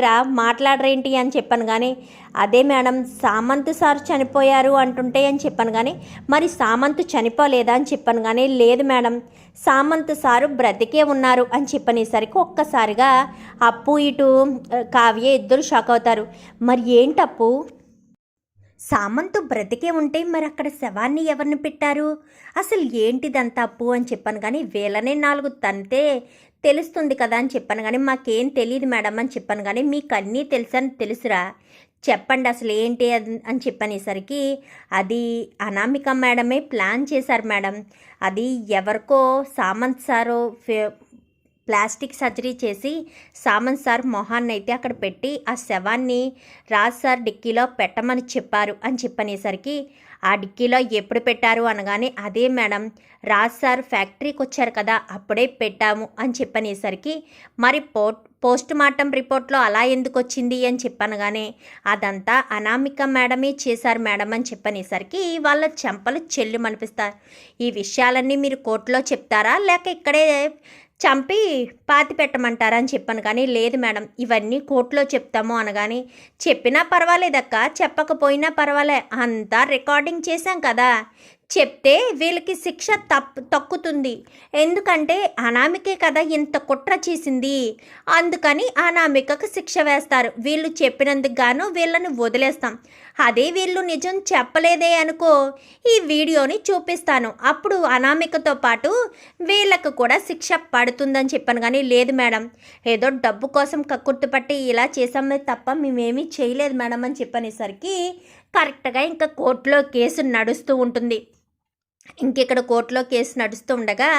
ఏంట్రా మాట్లాడరేంటి? అని చెప్పాను కానీ అదే మేడం సామంత్ సార్ చనిపోయారు అంటుంటే అని చెప్పాను కానీ మరి సామంత్ చనిపోలేదా? అని చెప్పాను కానీ లేదు మేడం సామంత్ సారు బ్రతికే ఉన్నారు అని చెప్పనేసరికి ఒక్కసారిగా అప్పు ఇటు కావ్య ఇద్దరు షాక్ అవుతారు. మరి ఏంటప్పు సామంతు బ్రతికే ఉంటే మరి అక్కడ శవాన్ని ఎవరిని పెట్టారు? అసలు ఏంటిదంతా అప్పు? అని చెప్పాను కానీ వీళ్ళనే నాలుగు తంతే తెలుస్తుంది కదా అని చెప్పాను కానీ మాకేం తెలియదు మేడం అని చెప్పాను కానీ మీకు అన్నీ తెలుసని తెలుసురా. చెప్పండి అసలు ఏంటి అది- అని చెప్పనేసరికి అది అనామిక మేడమే ప్లాన్ చేశారు మేడం. అది ఎవరికో సామంత్ సారు ఫే- ప్లాస్టిక్ సర్జరీ చేసి సామంత్ సార్ మొహాన్ని అయితే అక్కడ పెట్టి ఆ శవాన్ని రాజ్ సార్ డిక్కీలో పెట్టమని చెప్పారు అని చెప్పనేసరికి ఆ డిక్కీలో ఎప్పుడు పెట్టారు? అనగానే అదే మేడం రాజ్ సార్ ఫ్యాక్టరీకి వచ్చారు కదా అప్పుడే పెట్టాము అని చెప్పనేసరికి మరి పోట్ పోస్ట్ మార్టం రిపోర్ట్లో అలా ఎందుకు వచ్చింది? అని చెప్పనగానే అదంతా అనామిక మేడమే చేశారు మేడం అని చెప్పనేసరికి వాళ్ళ చెంపలు చెల్లుమనిపిస్తారు ఈ విషయాలన్నీ మీరు కోర్టులో చెప్తారా? లేక ఇక్కడే చంపి పాతి పెట్టమంటారా అని చెప్పాను కానీ లేదు మేడం ఇవన్నీ కోర్టులో చెప్తాము అనగాని చెప్పినా పర్వాలేదక్క చెప్పకపోయినా పర్వాలే అంతా రికార్డింగ్ చేశాం కదా. చెప్తే వీళ్ళకి శిక్ష తప్పు తక్కుతుంది. ఎందుకంటే అనామికే కదా ఇంత కుట్ర చేసింది. అందుకని అనామికకు శిక్ష వేస్తారు. వీళ్ళు చెప్పినందుకు గాను వీళ్ళని వదిలేస్తాం. అదే వీళ్ళు నిజం చెప్పలేదే అనుకో ఈ వీడియోని చూపిస్తాను. అప్పుడు అనామికతో పాటు వీళ్ళకు కూడా శిక్ష పడుతుందని చెప్పాను కానీ లేదు మేడం. ఏదో డబ్బు కోసం కక్కుర్తుపట్టి ఇలా చేసామే తప్ప మేమేమీ చేయలేదు మేడం అని చెప్పనేసరికి కరెక్ట్గా ఇంకా కోర్టులో కేసు నడుస్తూ ఉంటుంది. ఇంకిక్కడ కోర్టులో కేసు నడుస్తూ ఉండగా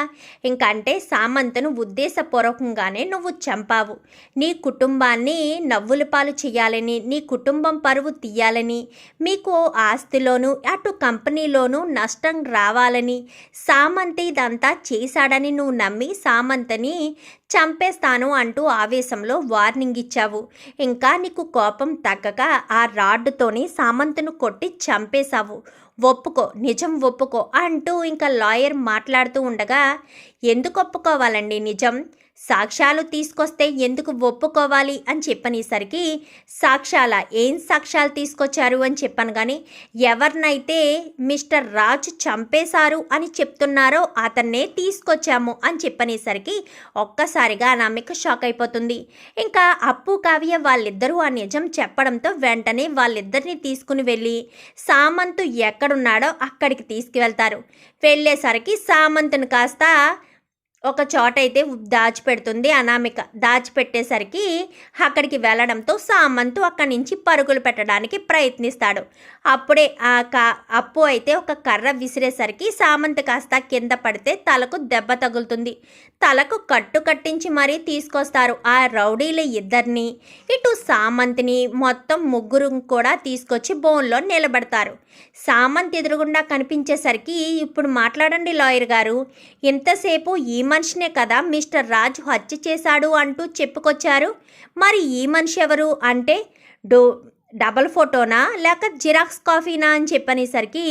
ఇంక అంటే సామంతను ఉద్దేశపూర్వకంగానే నువ్వు చంపావు. నీ కుటుంబాన్ని నవ్వుల పాలు చేయాలని నీ కుటుంబం పరువు తీయాలని మీకు ఆస్తిలోనూ అటు కంపెనీలోనూ నష్టం రావాలని సామంత్ ఇదంతా చేశాడని నువ్వు నమ్మి సామంతని చంపేస్తాను అంటూ ఆవేశంలో వార్నింగ్ ఇచ్చావు. ఇంకా నీకు కోపం తగ్గక ఆ రాడ్డుతోని సామంతును కొట్టి చంపేశావు. ఒప్పుకో నిజం ఒప్పుకో అంటూ ఇంకా లాయర్ మాట్లాడుతూ ఉండగా ఎందుకు ఒప్పుకోవాలండి నిజం? సాక్ష్యాలు తీసుకొస్తే ఎందుకు ఒప్పుకోవాలి అని చెప్పనేసరికి సాక్ష్యాల ఏం సాక్ష్యాలు తీసుకొచ్చారు అని చెప్పాను కానీ ఎవరినైతే మిస్టర్ రాజ్ చంపేశారు అని చెప్తున్నారో అతన్నే తీసుకొచ్చాము అని చెప్పనేసరికి ఒక్కసారిగా అనామిక షాక్ అయిపోతుంది. ఇంకా అప్పు కావ్య వాళ్ళిద్దరూ ఆ నిజం చెప్పడంతో వెంటనే వాళ్ళిద్దరిని తీసుకుని వెళ్ళి సామంతు ఎక్కడున్నాడో అక్కడికి తీసుకువెళ్తారు. వెళ్ళేసరికి సామంతుని కాస్త ఒక చోట అయితే దాచిపెడుతుంది అనామిక. దాచిపెట్టేసరికి అక్కడికి వెళ్ళడంతో సామంతు అక్కడి నుంచి పరుగులు పెట్టడానికి ప్రయత్నిస్తాడు. అప్పుడే ఆ కా అప్పు అయితే ఒక కర్ర విసిరేసరికి సామంత్ కాస్త కింద పడితే తలకు దెబ్బ తగులుతుంది. తలకు కట్టు కట్టించి మరీ తీసుకొస్తారు ఆ రౌడీల ఇద్దరిని. ఇటు సామంత్ని మొత్తం ముగ్గురు కూడా తీసుకొచ్చి బోన్లో నిలబెడతారు. సామంత్ ఎదురుగుండా కనిపించేసరికి ఇప్పుడు మాట్లాడండి లాయర్ గారు. ఇంతసేపు ఈ మనిషినే కదా మిస్టర్ రాజు హత్య చేశాడు అంటూ చెప్పుకొచ్చారు. మరి ఈ మనిషి ఎవరు అంటే డో డబల్ ఫోటోనా? లేక జిరాక్స్ కాఫీనా అని చెప్పనేసరికి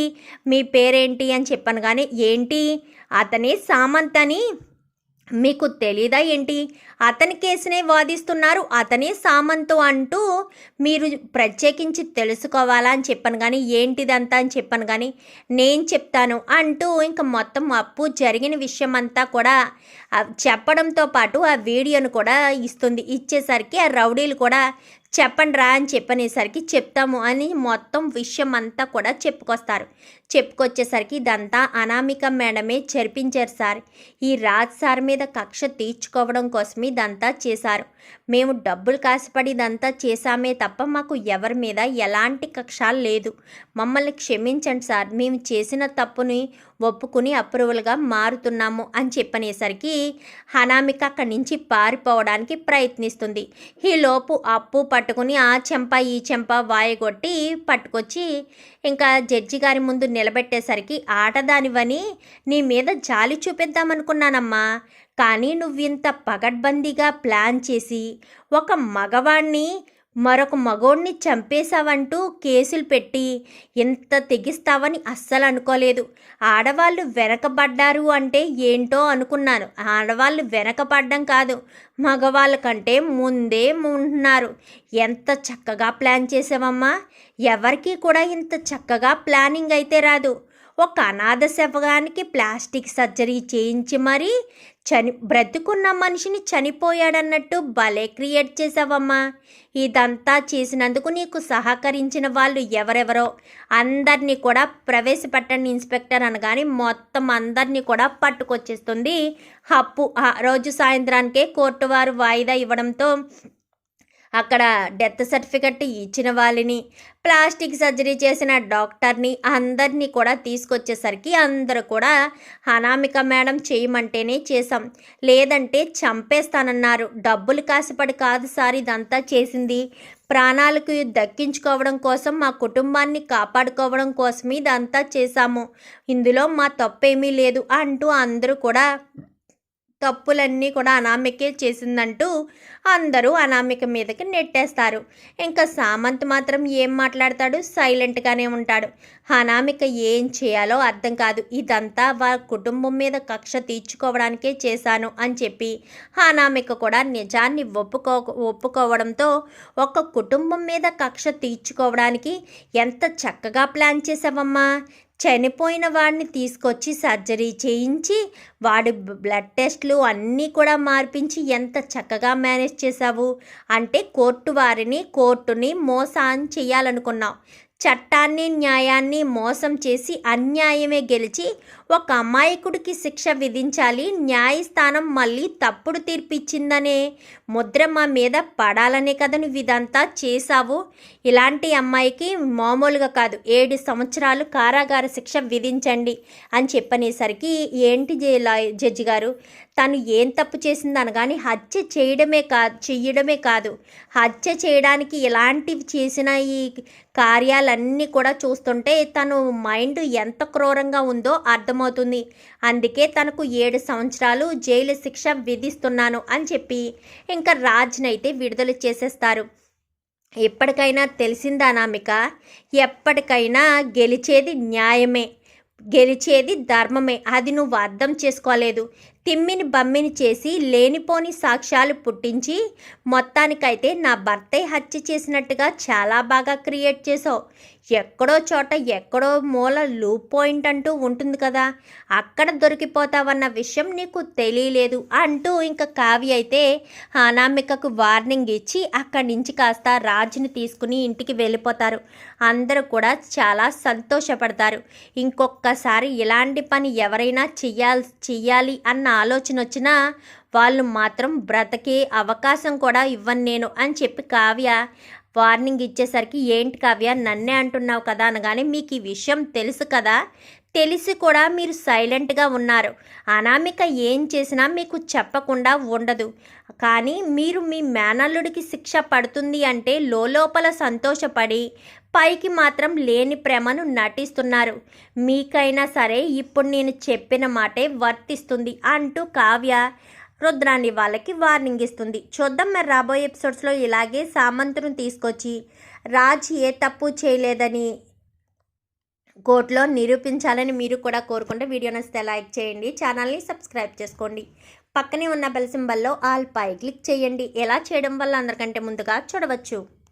మీ పేరేంటి అని చెప్పాను కానీ ఏంటి? అతనే సామంత్ అని మీకు తెలీదా ఏంటి? అతని కేసునే వాదిస్తున్నారు. అతనే సామంతు అంటూ మీరు ప్రత్యేకించి తెలుసుకోవాలా అని చెప్పాను కానీ ఏంటిదంతా అని చెప్పాను కానీ నేను చెప్తాను అంటూ ఇంకా మొత్తం అప్పు జరిగిన విషయం అంతా కూడా చెప్పడంతో పాటు ఆ వీడియోను కూడా ఇస్తుంది. ఇచ్చేసరికి ఆ రౌడీలు కూడా చెప్పండి రా అని చెప్పనేసరికి చెప్తాము అని మొత్తం విషయం అంతా కూడా చెప్పుకొస్తారు. చెప్పుకొచ్చేసరికి ఇదంతా అనామిక మేడమే జరిపించారు సార్. ఈ రాజ్ సార్ మీద కక్ష తీర్చుకోవడం కోసం ఇదంతా చేశారు. మేము డబ్బులు కాసిపడి ఇదంతా చేశామే తప్ప మాకు ఎవరి మీద ఎలాంటి కక్ష లేదు. మమ్మల్ని క్షమించండి సార్. మేము చేసిన తప్పుని ఒప్పుకుని అప్రూవల్గా మారుతున్నాము అని చెప్పనేసరికి హనామిక అక్కడి నుంచి పారిపోవడానికి ప్రయత్నిస్తుంది. ఈలోపు అప్పు పట్టుకుని ఆ చెంప ఈ చెంప వాయగొట్టి పట్టుకొచ్చి ఇంకా జడ్జి గారి ముందు నిలబెట్టేసరికి ఆటదానివని నీ మీద జాలి చూపిద్దామనుకున్నానమ్మా. కానీ నువ్వింత పగడ్బందీగా ప్లాన్ చేసి ఒక మగవాణ్ణి మరొక మగోడిని చంపేశావంటూ కేసులు పెట్టి ఇంత తెగిస్తావని అస్సలు అనుకోలేదు. ఆడవాళ్ళు వెనకబడ్డారు అంటే ఏంటో అనుకున్నాను. ఆడవాళ్ళు వెనకబడ్డం కాదు మగవాళ్ళ కంటే ముందే ఉంటున్నారు ఎంత చక్కగా ప్లాన్ చేసావమ్మా? ఎవరికీ కూడా ఇంత చక్కగా ప్లానింగ్ అయితే రాదు. ఒక అనాథ శవగానికి ప్లాస్టిక్ సర్జరీ చేయించి మరీ చని బ్రతుకున్న మనిషిని చనిపోయాడన్నట్టు భలే క్రియేట్ చేసావమ్మా ఇదంతా చేసినందుకు నీకు సహకరించిన వాళ్ళు ఎవరెవరో అందరినీ కూడా ప్రవేశపెట్టండి ఇన్స్పెక్టర్ అనగానే మొత్తం అందరినీ కూడా పట్టుకొచ్చేస్తుంది. హప్పు ఆ రోజు సాయంత్రానికే కోర్టు వారు వాయిదా ఇవ్వడంతో అక్కడ డెత్ సర్టిఫికెట్ ఇచ్చిన వాళ్ళని ప్లాస్టిక్ సర్జరీ చేసిన డాక్టర్ని అందరినీ కూడా తీసుకొచ్చేసరికి అందరూ కూడా అనామిక మేడం చేయమంటేనే చేసాం లేదంటే చంపేస్తానన్నారు. డబ్బులు కాసిపడి కాదు సార్ ఇదంతా చేసింది. ప్రాణాలకు దక్కించుకోవడం కోసం మా కుటుంబాన్ని కాపాడుకోవడం కోసం ఇదంతా చేశాము. ఇందులో మా తప్పేమీ లేదు అంటూ అందరూ కూడా తప్పులన్నీ కూడా అనామికే చేసిందంటూ అందరూ అనామిక మీదకి నెట్టేస్తారు. ఇంకా సామంత్ మాత్రం ఏం మాట్లాడతాడు? సైలెంట్గానే ఉంటాడు. అనామిక ఏం చేయాలో అర్థం కాదు. ఇదంతా వారి కుటుంబం మీద కక్ష తీర్చుకోవడానికే చేశాను అని చెప్పి అనామిక కూడా నిజాన్ని ఒప్పుకో ఒప్పుకోవడంతో ఒక కుటుంబం మీద కక్ష తీర్చుకోవడానికి ఎంత చక్కగా ప్లాన్ చేసావమ్మా చనిపోయిన వాడిని తీసుకొచ్చి సర్జరీ చేయించి వాడి బ్లడ్ టెస్ట్లు అన్నీ కూడా మార్పించి ఎంత చక్కగా మేనేజ్ చేశావు? అంటే కోర్టు వారిని కోర్టుని మోసం చేయాలనుకున్నావు. చట్టాన్ని న్యాయాన్ని మోసం చేసి అన్యాయమే గెలిచి ఒక అమాయకుడికి శిక్ష విధించాలి న్యాయస్థానం మళ్ళీ తప్పుడు తీర్పిచ్చిందనే. ముద్ర మా మీద పడాలనే కదా నువ్వు ఇదంతా చేశావు? ఇలాంటి అమ్మాయికి మామూలుగా కాదు. ఏడు సంవత్సరాలు కారాగార శిక్ష విధించండి అని చెప్పనేసరికి ఏంటి జడ్జి గారు? తను ఏం తప్పు చేసింది అనగాని హత్య చేయడమే కాదు చెయ్యడమే కాదు. హత్య చేయడానికి ఎలాంటివి చేసిన ఈ కార్యాలన్నీ కూడా చూస్తుంటే తను మైండ్ ఎంత క్రూరంగా ఉందో అర్థం అర్థమవుతుంది. అందుకే తనకు ఏడు సంవత్సరాలు జైలు శిక్ష విధిస్తున్నాను అని చెప్పి ఇంకా రాజ్నైతే విడుదల చేసేస్తారు. ఎప్పటికైనా తెలిసిందా నామిక? ఎప్పటికైనా గెలిచేది న్యాయమే గెలిచేది ధర్మమే. అది నువ్వు అర్థం చేసుకోలేదు. తిమ్మిని బమ్మిని చేసి లేనిపోని సాక్ష్యాలు పుట్టించి మొత్తానికైతే నా భర్తే హత్య చేసినట్టుగా చాలా బాగా క్రియేట్ చేసావు ఎక్కడో చోట ఎక్కడో మూల లూప్ పాయింట్ అంటూ ఉంటుంది కదా. అక్కడ దొరికిపోతావన్న విషయం నీకు తెలియలేదు అంటూ ఇంకా కావ్య అయితే అనామికకు వార్నింగ్ ఇచ్చి అక్కడి నుంచి కాస్త రాజుని తీసుకుని ఇంటికి వెళ్ళిపోతారు. అందరూ కూడా చాలా సంతోషపడతారు. ఇంకొకసారి ఇలాంటి పని ఎవరైనా చెయ్యాలి చెయ్యాలి అన్న ఆలోచన వచ్చినా వాళ్ళు మాత్రం బ్రతకే అవకాశం కూడా ఇవ్వను నేను అని చెప్పి కావ్య వార్నింగ్ ఇచ్చేసరికి ఏంటి కావ్య? నన్నే అంటున్నావు కదా అనగానే మీకు ఈ విషయం తెలుసు కదా? తెలిసి కూడా మీరు సైలెంట్గా ఉన్నారు. అనామిక ఏం చేసినా మీకు చెప్పకుండా ఉండదు. కానీ మీరు మీ మేనల్లుడికి శిక్ష పడుతుంది అంటే లోపల సంతోషపడి పైకి మాత్రం లేని ప్రేమను నటిస్తున్నారు. మీకైనా సరే ఇప్పుడు నేను చెప్పిన మాటే వర్తిస్తుంది అంటూ కావ్య రుద్రాన్ని వాళ్ళకి వార్నింగ్ ఇస్తుంది. చూద్దాం మరి రాబోయే ఎపిసోడ్స్లో ఇలాగే సామంతును తీసుకొచ్చి రాజ్ ఏ తప్పు చేయలేదని కోర్టులో నిరూపించాలని మీరు కూడా కోరుకుంటే వీడియో నచ్చితే లైక్ చేయండి ఛానల్ని సబ్స్క్రైబ్ చేసుకోండి. పక్కనే ఉన్న బెల్ సింబల్లో ఆల్ పై క్లిక్ చేయండి. ఎలా చేయడం వల్ల అందరికంటే ముందుగా చూడవచ్చు.